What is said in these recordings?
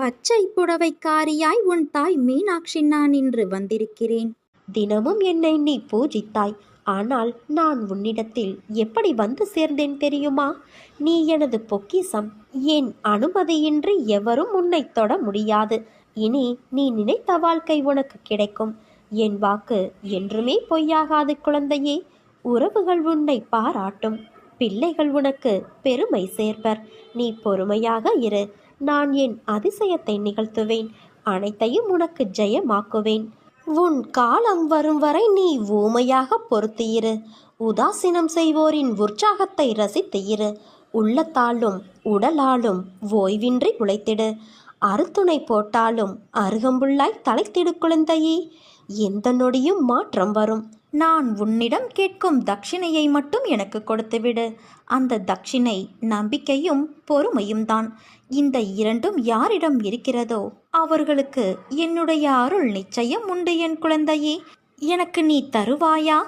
பச்சை புடவைக்காரியாய் உன் தாய் மீனாட்சி நான் இன்று வந்திருக்கிறேன். தினமும் என்னை நீ பூஜித்தாய். ஆனால் நான் உன்னிடத்தில் எப்படி வந்து சேர்ந்தேன் தெரியுமா? நீ எனது பொக்கிசம். என் அனுமதியின்றி எவரும் உன்னை தொட முடியாது. இனி நீ நினைத்த வாழ்க்கை உனக்கு கிடைக்கும். என் வாக்கு என்றுமே பொய்யாகாது குழந்தையே. உறவுகள் உன்னை பாராட்டும். பிள்ளைகள் உனக்கு பெருமை சேர்ப்பர். நீ பொறுமையாக இரு. நான் என் அதிசயத்தை நிகழ்த்துவேன். அனைத்தையும் உனக்கு ஜெயமாக்குவேன். உன் காலம் வரும் வரை நீ ஊமையாக பொறுத்து உதாசீனம் செய்வோரின் உற்சாகத்தை ரசித்து இரு உள்ளத்தாலும் உடலாலும் ஓய்வின்றி உழைத்திடு. அறுத்துணை போட்டாலும் அருகம்புல்லாய் தலைத்திடு குழந்தையே. எந்த நொடியும் மாற்றம் வரும். நான் உன்னிடம் கேட்கும் தட்சிணையை மட்டும் எனக்கு கொடுத்துவிடு. அந்த தட்சிணை நம்பிக்கையும் பொறுமையும் தான் இந்த இரண்டும் யாரிடம் இருக்கிறதோ அவர்களுக்கு என்னுடைய அருள் நிச்சயம் உண்டு என் குழந்தையே. எனக்கு நீ தருவாயா?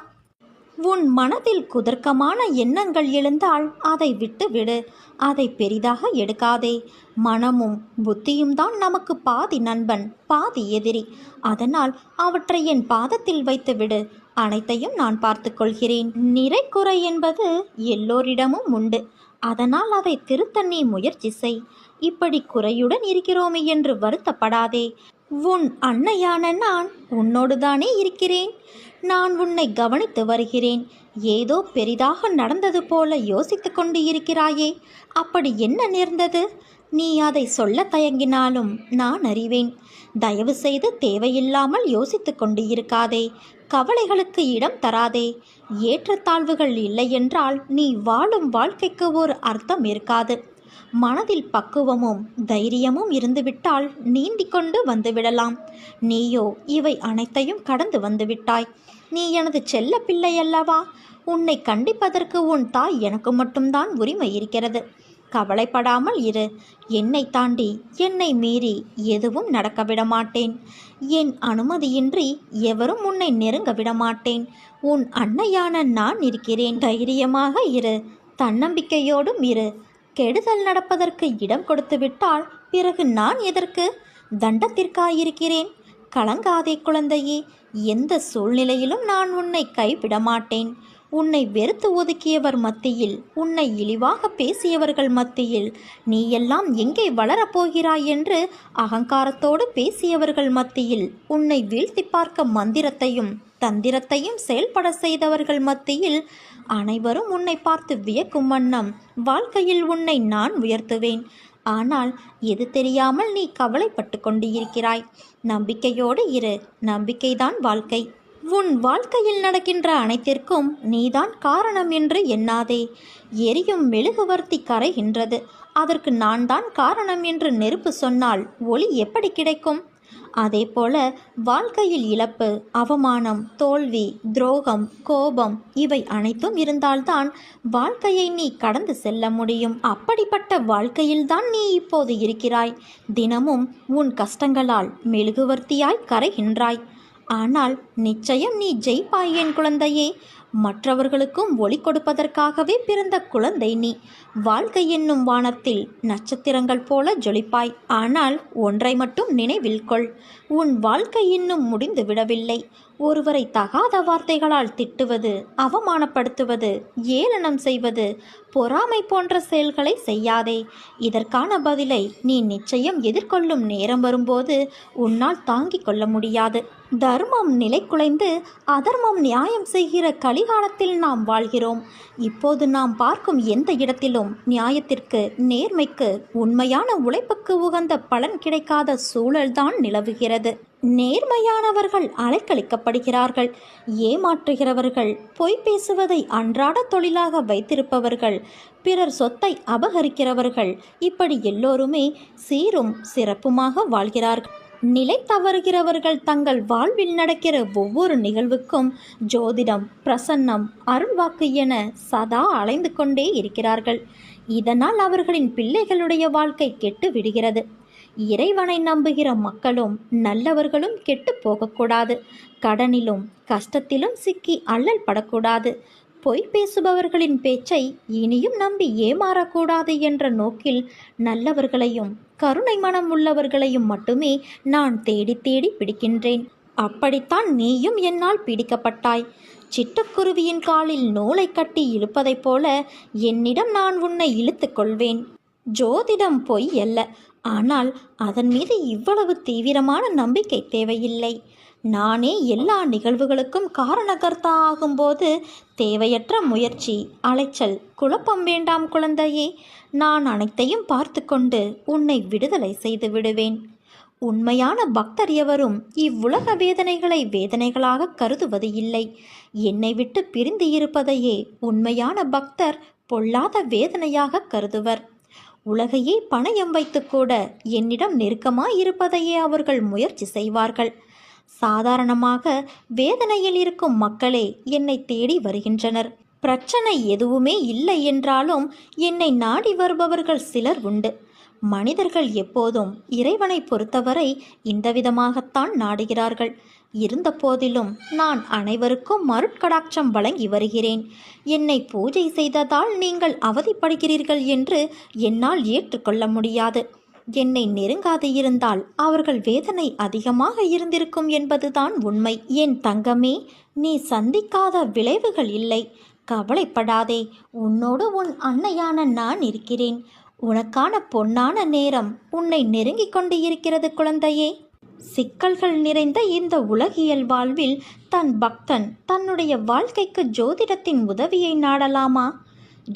உன் மனதில் குதர்க்கமான எண்ணங்கள் எழுந்தால் அதை விட்டுவிடு. அதை பெரிதாக எடுக்காதே. மனமும் புத்தியும் தான் நமக்கு பாதி நண்பன் பாதி எதிரி. அதனால் அவற்றை என் பாதத்தில் வைத்துவிடு. அனைத்தையும் நான் பார்த்துக்கொள்கிறேன். நிறை குறை என்பது எல்லோரிடமும் உண்டு. அதனால் அதை திருத்த நீ முயற்சி செய். இப்படி குறையுடன் இருக்கிறோமே என்று வருத்தப்படாதே. உன் அன்னையான நான் உன்னோடுதானே இருக்கிறேன். நான் உன்னை கவனித்து வருகிறேன். ஏதோ பெரிதாக நடந்தது போல யோசித்து கொண்டு இருக்கிறாயே. அப்படி என்ன நேர்ந்தது? நீ அதை சொல்ல தயங்கினாலும் நான் அறிவேன். தயவு செய்து தேவையில்லாமல் யோசித்து கொண்டு இருக்காதே. கவலைகளுக்கு இடம் தராதே. ஏற்றத்தாழ்வுகள் இல்லையென்றால் நீ வாழும் வாழ்க்கைக்கு ஒரு அர்த்தம் இருக்காது. மனதில் பக்குவமும் தைரியமும் இருந்துவிட்டால் நீந்தி கொண்டு வந்துவிடலாம். நீயோ இவை அனைத்தையும் கடந்து வந்துவிட்டாய். நீ எனது செல்ல பிள்ளை அல்லவா? உன்னை கண்டிப்பதற்கு உன் தாய் எனக்கு மட்டும்தான் உரிமை இருக்கிறது. கவலைப்படாமல் இரு. என்னை தாண்டி என்னை மீறி எதுவும் நடக்க விட மாட்டேன் என் அனுமதியின்றி எவரும் உன்னை நெருங்க விட மாட்டேன் உன் அன்னையான நான் இருக்கிறேன். தைரியமாக இரு. தன்னம்பிக்கையோடும் இரு. கெடுதல் நடப்பதற்கு இடம் கொடுத்துவிட்டால் பிறகு நான் எதற்கு? தண்டத்திற்காயிருக்கிறேன். கலங்காதே குழந்தையே. எந்த சூழ்நிலையிலும் நான் உன்னை கைவிட மாட்டேன் உன்னை வெறுத்து ஒதுக்கியவர் மத்தியில் உன்னை இழிவாக பேசியவர்கள் மத்தியில் நீ எல்லாம் எங்கே வளரப்போகிறாய் என்று அகங்காரத்தோடு பேசியவர்கள் மத்தியில் உன்னை வீழ்த்தி பார்க்க மந்திரத்தையும் தந்திரத்தையும் செயல்பட செய்தவர்கள் மத்தியில் அனைவரும் உன்னை பார்த்து வியக்கும் வண்ணம் வாழ்க்கையில் உன்னை நான் உயர்த்துவேன். ஆனால் எது தெரியாமல் நீ கவலைப்பட்டு கொண்டு இருக்கிறாய் நம்பிக்கையோடு இரு நம்பிக்கைதான் வாழ்க்கை. உன் வாழ்க்கையில் நடக்கின்ற அனைத்திற்கும் நீதான் காரணம் என்று எண்ணாதே. எரியும் மெழுகுவர்த்தி கரைகின்றது. அதற்கு நான் தான் காரணம் என்று நெருப்பு சொன்னால் ஒளி எப்படி கிடைக்கும்? அதேபோல வாழ்க்கையில் இழப்பு அவமானம் தோல்வி துரோகம் கோபம் இவை அனைத்தும் இருந்தால்தான் வாழ்க்கையை நீ கடந்து செல்ல முடியும். அப்படிப்பட்ட வாழ்க்கையில்தான் நீ இப்போது இருக்கிறாய். தினமும் உன் கஷ்டங்களால் மெழுகுவர்த்தியாய் கரைகின்றாய். ஆனால் நிச்சயம் நீ ஜெயிப்பாய் என் குழந்தையே. மற்றவர்களுக்கும் ஒளி கொடுப்பதற்காகவே பிறந்த குழந்தை நீ. வாழ்க்கை என்னும் வானத்தில் நட்சத்திரங்கள் போல ஜொலிப்பாய். ஆனால் ஒன்றை மட்டும் நினைவில் கொள். உன் வாழ்க்கை இன்னும் முடிந்து விடவில்லை ஒருவரை தகாத வார்த்தைகளால் திட்டுவது அவமானப்படுத்துவது ஏளனம் செய்வது பொறாமை போன்ற செயல்களை செய்யாதே. இதற்கான பதிலை நீ நிச்சயம் எதிர்கொள்ளும் நேரம் வரும்போது உன்னால் தாங்கிக் கொள்ள முடியாது. தர்மம் நிலை குலைந்து அதர்மம் நியாயம் செய்கிற கலிகாலத்தில் நாம் வாழ்கிறோம். இப்போது நாம் பார்க்கும் எந்த இடத்திலும் நியாயத்திற்கு நேர்மைக்கு உண்மையான உழைப்புக்கு உகந்த பலன் கிடைக்காத சூழல்தான் நிலவுகிறது. நேர்மையானவர்கள் அலைக்கழிக்கப்படுகிறார்கள். ஏமாற்றுகிறவர்கள் பொய் பேசுவதை அன்றாட தொழிலாக வைத்திருப்பவர்கள் பிறர் சொத்தை அபகரிக்கிறவர்கள் இப்படி எல்லோருமே சீரும் சிறப்புமாக வாழ்கிறார்கள். நிலை தவறுகிறவர்கள் தங்கள் வாழ்வில் நடக்கிற ஒவ்வொரு நிகழ்வுக்கும் ஜோதிடம் பிரசன்னம் அருள்வாக்கு என சதா அலைந்து கொண்டே இருக்கிறார்கள். இதனால் அவர்களின் பிள்ளைகளுடைய வாழ்க்கை கெட்டு விடுகிறது. இறைவனை நம்புகிற மக்களும் நல்லவர்களும் கெட்டு போகக்கூடாது. கடனிலும் கஷ்டத்திலும் சிக்கி அல்லல் படக்கூடாது. பொய் பேசுபவர்களின் பேச்சை இனியும் நம்பி ஏமாறக்கூடாது என்ற நோக்கில் நல்லவர்களையும் கருணை மனம் உள்ளவர்களையும் மட்டுமே நான் தேடி தேடி பிடிக்கின்றேன். அப்படித்தான் நீயும் என்னால் பிடிக்கப்பட்டாய். சிட்டுக்குருவியின் காலில் நூலை கட்டி இழுப்பதைப் போல என்னிடம் நான் உன்னை இழுத்துக்கொள்வேன் ஜோதிடம் பொய் அல்ல. ஆனால் அதன் மீது இவ்வளவு தீவிரமான நம்பிக்கை தேவையில்லை. நானே எல்லா நிகழ்வுகளுக்கும் காரணகர்த்தா ஆகும்போது தேவையற்ற முயற்சி அலைச்சல் குழப்பம் வேண்டாம் குழந்தையே. நான் அனைத்தையும் பார்த்து கொண்டு உன்னை விடுதலை செய்து விடுவேன். உண்மையான பக்தர் எவரும் இவ்வுலக வேதனைகளை வேதனைகளாக கருதுவது இல்லை. என்னை விட்டு பிரிந்து இருப்பதையே உண்மையான பக்தர் பொல்லாத வேதனையாக கருதுவர். உலகையே பணயம் வைத்து கூட என்னிடம் நெருக்கமாக இருப்பதையே அவர்கள் முயற்சி செய்வார்கள். சாதாரணமாக வேதனையில் இருக்கும் மக்களே என்னை தேடி வருகின்றனர். பிரச்சனை எதுவுமே இல்லை என்றாலும் என்னை நாடி வருபவர்கள் சிலர் உண்டு. மனிதர்கள் எப்போதும் இறைவனை பொறுத்தவரை இந்த விதமாகத்தான் நாடுகிறார்கள். இருந்த போதிலும் நான் அனைவருக்கும் மருட்கடாட்சம் வழங்கி வருகிறேன். என்னை பூஜை செய்ததால் நீங்கள் அவதிப்படுகிறீர்கள் என்று என்னால் ஏற்றுக்கொள்ள முடியாது. என்னை நெருங்காது இருந்தால் அவர்கள் வேதனை அதிகமாக இருந்திருக்கும் என்பதுதான் உண்மை. என் தங்கமே நீ சந்திக்காத விளைவுகள் இல்லை. கவலைப்படாதே உன்னோடு உன் அன்னையான நான் இருக்கிறேன். உனக்கான பொன்னான நேரம் உன்னை நெருங்கிக் கொண்டு இருக்கிறது குழந்தையே. சிக்கல்கள் நிறைந்த இந்த உலகியல் வாழ்வில் தன் பக்தன் தன்னுடைய வாழ்க்கைக்கு ஜோதிடத்தின் உதவியை நாடலாமா?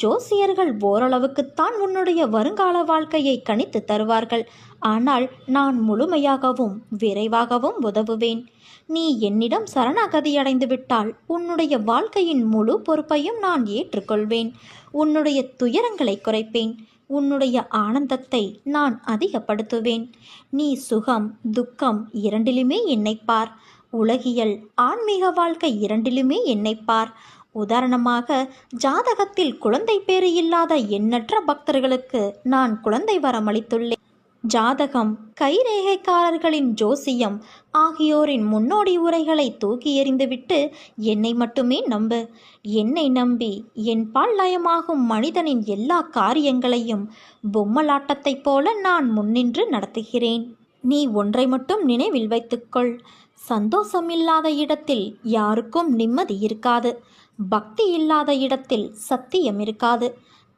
ஜோசியர்கள் ஓரளவுக்குத்தான் உன்னுடைய வருங்கால வாழ்க்கையை கணித்து தருவார்கள். ஆனால் நான் முழுமையாகவும் விரைவாகவும் உதவுவேன். நீ என்னிடம் சரணாகதியடைந்து விட்டால் உன்னுடைய வாழ்க்கையின் முழு பொறுப்பையும் நான் ஏற்றுக்கொள்வேன். உன்னுடைய துயரங்களை குறைப்பேன். உன்னுடைய ஆனந்தத்தை நான் அதிகப்படுத்துவேன். நீ சுகம் துக்கம் இரண்டிலுமே என்னைப் பார். உலகியல் ஆன்மீக வாழ்க்கை இரண்டிலுமே என்னைப் பார். உதாரணமாக ஜாதகத்தில் குழந்தை பேறு இல்லாத எண்ணற்ற பக்தர்களுக்கு நான் குழந்தை வரமளித்துள்ளேன் ஜாதகம் கைரேகைக்காரர்களின் ஜோசியம் ஆகியோரின் முன்னோடி உரைகளை தூக்கி எறிந்துவிட்டு என்னை மட்டுமே நம்பு. என்னை நம்பி என் பால் லயமாகும் மனிதனின் எல்லா காரியங்களையும் பொம்மலாட்டத்தைப் போல நான் முன்னின்று நடத்துகிறேன். நீ ஒன்றை மட்டும் நினைவில் வைத்துக்கொள். சந்தோஷம் இல்லாத இடத்தில் யாருக்கும் நிம்மதி இருக்காது. பக்தி இல்லாத இடத்தில் சத்தியம் இருக்காது.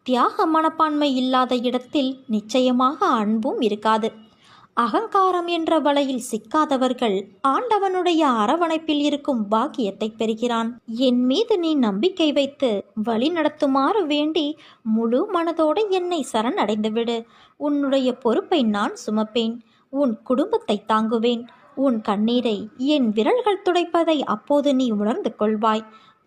தியாக மனப்பான்மை இல்லாத இடத்தில் நிச்சயமாக அன்பும் இருக்காது. அகங்காரம் என்ற வலையில் சிக்காதவர்கள் ஆண்டவனுடைய அரவணைப்பில் இருக்கும் பாக்கியத்தை பெறுகிறான். என் மீது நீ நம்பிக்கை வைத்து வழி நடத்துமாறு வேண்டி முழு மனதோடு என்னை சரணடைந்துவிடு. உன்னுடைய பொறுப்பை நான் சுமப்பேன். உன் குடும்பத்தை தாங்குவேன். உன் கண்ணீரை என் விரல்கள் துடைப்பதை அப்போது நீ உணர்ந்து கொள்வாய்.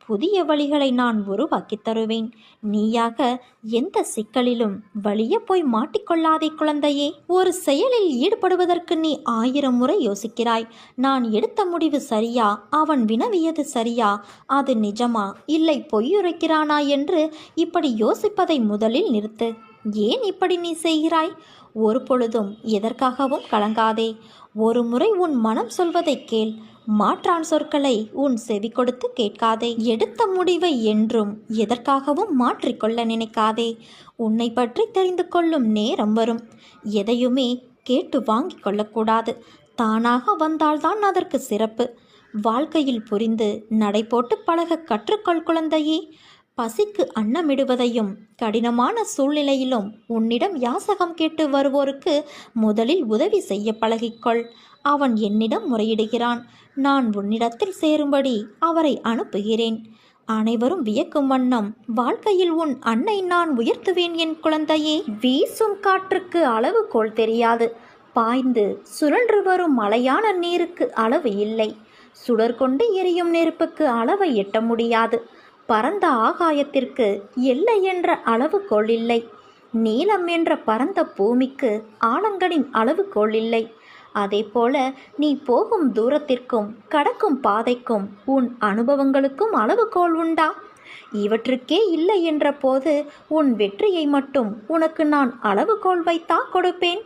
புதிய வழிகளை நான் உருவாக்கித் தருவேன். நீயாக எந்த சிக்கலிலும் வழிய போய் மாட்டிக்கொள்ளாதே குழந்தையே. ஒரு செயலில் ஈடுபடுவதற்கு நீ ஆயிரம் முறை யோசிக்கிறாய். நான் எடுத்த முடிவு சரியா? அவன் வினவியது சரியா? அது நிஜமா? இல்லை பொய்யுரைக்கிறானா என்று இப்படி யோசிப்பதை முதலில் நிறுத்து. ஏன் இப்படி நீ செய்கிறாய்? ஒரு பொழுதும் எதற்காகவும் கலங்காதே. ஒரு முறை உன் மனம் சொல்வதை கேள். மாற்றான் சொற்களை உன் செவி கொடுத்து கேட்காதே. எடுத்த முடிவை என்றும் எதற்காகவும் மாற்றிக்கொள்ள நினைக்காதே. உன்னை பற்றி தெரிந்து கொள்ளும் நேரம் வரும். எதையுமே கேட்டு வாங்கி கொள்ளக்கூடாது. தானாக வந்தால்தான் அதற்கு சிறப்பு. வாழ்க்கையில் புரிந்து நடை போட்டு பழக கற்றுக்கொள் குழந்தையே. பசிக்கு அன்னமிடுவதையும் கடினமான சூழ்நிலையிலும் உன்னிடம் யாசகம் கேட்டு வருவோருக்கு முதலில் உதவி செய்ய பழகிக்கொள். அவன் என்னிடம் முறையிடுகிறான். நான் உன்னிடத்தில் சேரும்படி அவரை அனுப்புகிறேன். அனைவரும் வியக்கும் வண்ணம் வாழ்க்கையில் உன் அன்னை நான் உயர்த்துவேன் என் குழந்தையே. வீசும் காற்றுக்கு அளவுகோல் தெரியாது. பாய்ந்து சுழன்று வரும் மலையான நீருக்கு அளவு இல்லை. சுடர் கொண்டு எரியும் நெருப்புக்கு அளவை எட்ட முடியாது. பரந்த ஆகாயத்திற்கு எல்லை என்ற அளவுகோள் இல்லை. நீளம் என்ற பரந்த பூமிக்கு ஆழங்களின் அளவுகோள் இல்லை. அதேபோல நீ போகும் தூரத்திற்கும் கடக்கும் பாதைக்கும் உன் அனுபவங்களுக்கும் அளவுகோல் உண்டா? இவற்றுக்கே இல்லை என்ற போது உன் வெற்றியை மட்டும் உனக்கு நான் அளவுகோல் வைத்தா கொடுப்பேன்?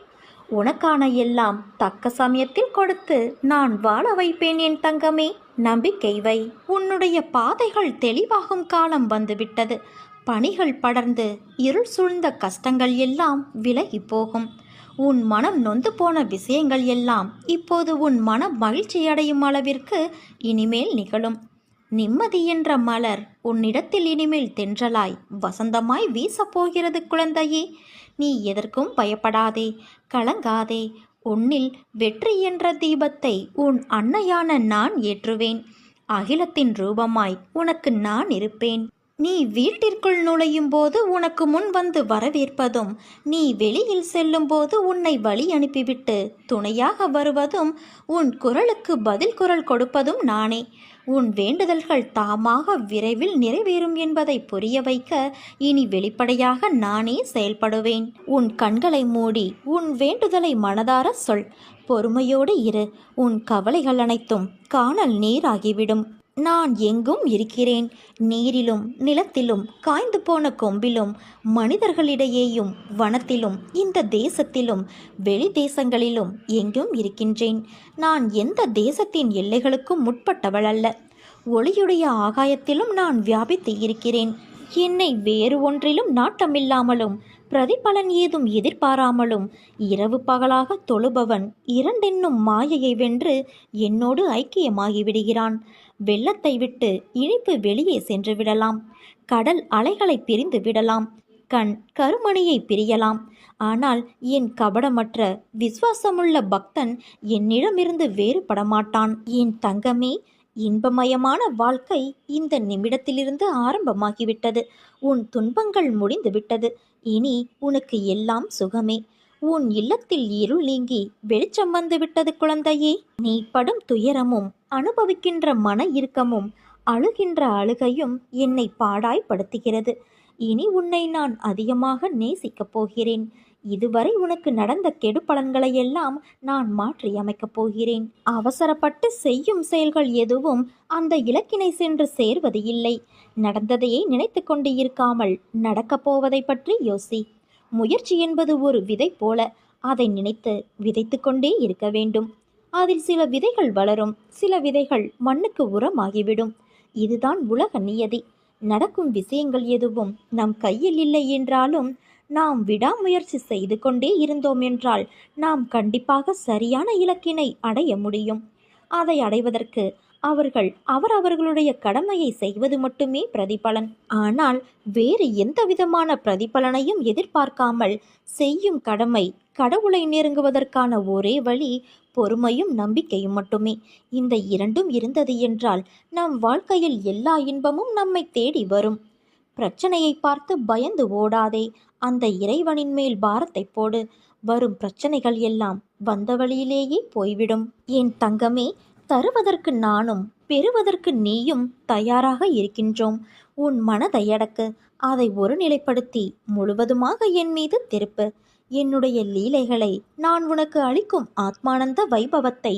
உனக்கான எல்லாம் தக்க சமயத்தில் கொடுத்து நான் வாழ வைப்பேன் என் தங்கமே. நம்பிக்கை வை. உன்னுடைய பாதைகள் தெளிவாகும் காலம் வந்துவிட்டது. பணிகள் படர்ந்து இருள் சூழ்ந்த கஷ்டங்கள் எல்லாம் விலகி போகும். உன் மனம் நொந்து போன விஷயங்கள் எல்லாம் இப்போது உன் மனம் மகிழ்ச்சி அடையும் அளவிற்கு இனிமேல் நிகழும். நிம்மதி என்ற மலர் உன்னிடத்தில் இனிமேல் தென்றலாய். வசந்தமாய் வீசப் போகிறது குழந்தையே. நீ எதற்கும் பயப்படாதே. கலங்காதே. உன்னில் வெற்றி என்ற தீபத்தை உன் அன்னையான நான் ஏற்றுவேன். அகிலத்தின் ரூபமாய் உனக்கு நான் இருப்பேன். நீ வீட்டிற்குள் நுழையும் போது உனக்கு முன் வந்து வரவேற்பதும் நீ வெளியில் செல்லும் போது உன்னை வழி அனுப்பிவிட்டு துணையாக வருவதும் உன் குரலுக்கு பதில் குரல் கொடுப்பதும் நானே. உன் வேண்டுதல்கள் தாமாக விரைவில் நிறைவேறும் என்பதை புரிய வைக்க இனி வெளிப்படையாக நானே செயல்படுவேன். உன் கண்களை மூடி உன் வேண்டுதலை மனதார சொல். பொறுமையோடு இரு. உன் கவலைகள் அனைத்தும் காணல் நீராகிவிடும். நான் எங்கும் இருக்கிறேன். நீரிலும் நிலத்திலும் காய்ந்து போன கொம்பிலும் மனிதர்களிடையேயும் வனத்திலும் இந்த தேசத்திலும் வெளி தேசங்களிலும் எங்கும் இருக்கின்றேன். நான் எந்த தேசத்தின் எல்லைகளுக்கும் முற்பட்டவள் அல்ல. ஒளியுடைய ஆகாயத்திலும் நான் வியாபித்து இருக்கிறேன். என்னை வேறு ஒன்றிலும் நாட்டமில்லாமலும் பிரதிபலன் ஏதும் எதிர்பாராமலும் இரவு பகலாக தொழுபவன் இரண்டென்னும் மாயையை வென்று என்னோடு ஐக்கியமாகி விடுகிறான் வெள்ளத்தை விட்டு இனிப்பு வெளியே சென்று விடலாம். கடல் அலைகளை பிரிந்து விடலாம். கண் கருமணியை பிரியலாம். ஆனால் என் கபடமற்ற விசுவாசமுள்ள பக்தன் என்னிடமிருந்து வேறுபடமாட்டான். என் தங்கமே இன்பமயமான வாழ்க்கை இந்த நிமிடத்திலிருந்து ஆரம்பமாகிவிட்டது. உன் துன்பங்கள் முடிந்துவிட்டது. இனி உனக்கு எல்லாம் சுகமே. உன் இல்லத்தில் இருள் நீங்கி வெளிச்சம் வந்து விட்டது குழந்தையே. நீ படும் துயரமும் அனுபவிக்கின்ற மன இறுக்கமும் அழுகின்ற அழுகையும் என்னை பாடாய்படுத்துகிறது இனி உன்னை நான் அதிகமாக நேசிக்கப் போகிறேன். இதுவரை உனக்கு நடந்த கெடு பலன்களையெல்லாம் நான் மாற்றி அமைக்கப் போகிறேன். அவசரப்பட்டு செய்யும் செயல்கள் எதுவும் அந்த இலக்கினை சென்று சேர்வது இல்லை. நடந்ததையே நினைத்து கொண்டு இருக்காமல் நடக்கப் போவதை பற்றி யோசி. முயற்சி என்பது ஒரு விதை போல அதை நினைத்து விதைத்து கொண்டே இருக்க வேண்டும். அதில் சில விதைகள் வளரும் சில விதைகள் மண்ணுக்கு உரமாகிவிடும். இதுதான் உலக நியதி. நடக்கும் விஷயங்கள் எதுவும் நம் கையில் இல்லை என்றாலும் நாம் விடாமுயற்சி செய்து கொண்டே இருந்தோம் என்றால் நாம் கண்டிப்பாக சரியான இலக்கினை அடைய முடியும். அதை அடைவதற்கு அவர்கள் அவரவர்களுடைய கடமையை செய்வது மட்டுமே பிரதிபலன். ஆனால் வேறு எந்த விதமான பிரதிபலனையும் எதிர்பார்க்காமல் செய்யும் கடமை கடவுளை நெருங்குவதற்கான ஒரே வழி பொறுமையும் நம்பிக்கையும் மட்டுமே. இந்த இரண்டும் இருந்தது என்றால் நம் வாழ்க்கையில் எல்லா இன்பமும் நம்மை தேடி வரும். பிரச்சனையை பார்த்து பயந்து ஓடாதே. அந்த இறைவனின் மேல் பாரத்தை போடு. வரும் பிரச்சனைகள் எல்லாம் வந்த வழியிலேயே போய்விடும். என் தங்கமே தருவதற்கு நானும் பெறுவதற்கு நீயும் தயாராக இருக்கின்றோம். உன் மனதை அடக்கு. அதை ஒருநிலைப்படுத்தி முழுவதுமாக என் மீது திருப்பு. என்னுடைய லீலைகளை நான் உனக்கு அளிக்கும் ஆத்மானந்த வைபவத்தை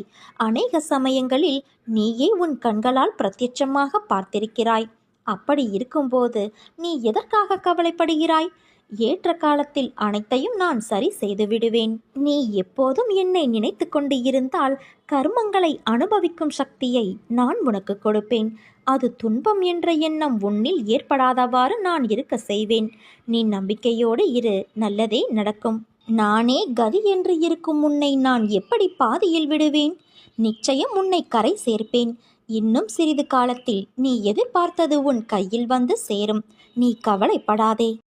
அநேக சமயங்களில் நீயே உன் கண்களால் பிரத்யட்சமாக பார்த்திருக்கிறாய். அப்படி இருக்கும்போது நீ எதற்காக கவலைப்படுகிறாய்? ஏற்ற காலத்தில் அனைத்தையும் நான் சரி செய்து விடுவேன் நீ எப்போதும் என்னை நினைத்து கொண்டு இருந்தால் கர்மங்களை அனுபவிக்கும் சக்தியை நான் உனக்கு கொடுப்பேன். அது துன்பம் என்ற எண்ணம் உன்னில் ஏற்படாதவாறு நான் இருக்க செய்வேன். நீ நம்பிக்கையோடு இரு நல்லதே நடக்கும். நானே கதி என்று இருக்கும் உன்னை நான் எப்படி பாதியில் விடுவேன்? நிச்சயம் உன்னை கரை சேர்ப்பேன். இன்னும் சிறிது காலத்தில் நீ எதிர்பார்த்தது உன் கையில் வந்து சேரும். நீ கவலைப்படாதே.